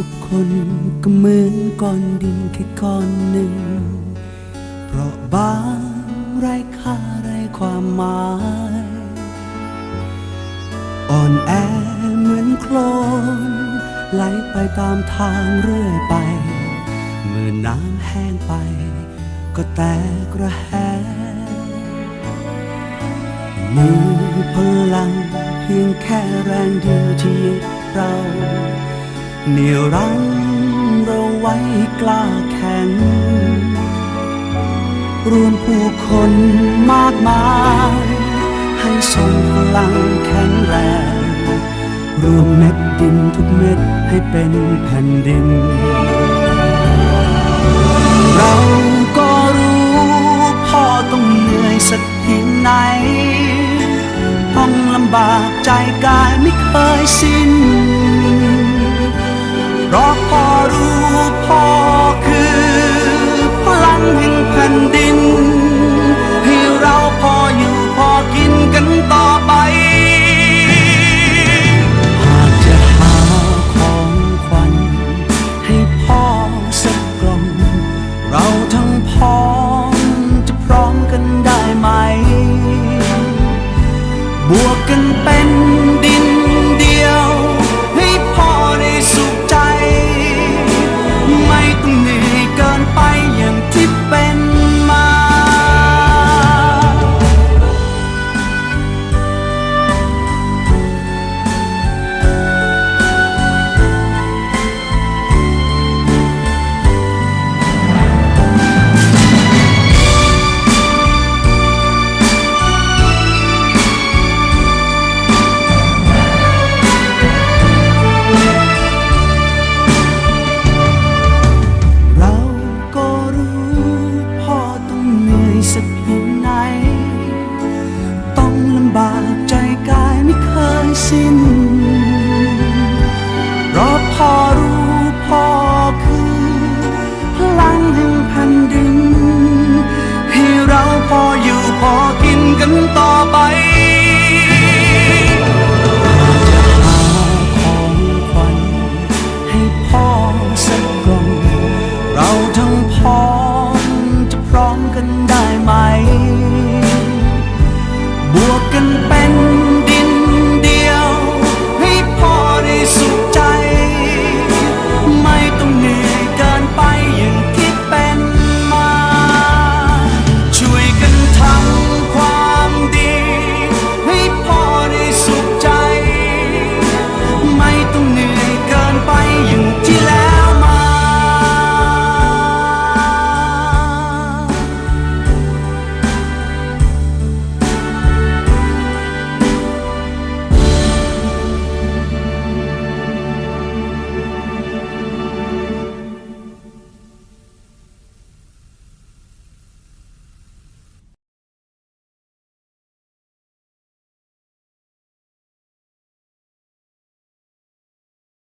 ุกคนก็เหมือนก้อนดินแค่ก้อนหนึ่ง เพราะบางไร้ค่าไร้ความหมาย อ่อนแอเหมือนโคลนไหลไปตามทางเรื่อยไป เมื่อน้ำแห้งไป ก็แตกระแหงมีพลังเพียงแค่แรงเดียวที่ยึดเรา เหนี่ยวรั้งเราไว้กล้าแข็ง รวมผู้คนมากมาย ให้ทรงพลังแข็งแรง รวมเม็ดดินทุกเม็ดให้เป็นแผ่นดิน เราก็รู้พ่อต้องเหนื่อยสักเพียงไหนต้องลำบากใจกายไม่เคยสิ้น เ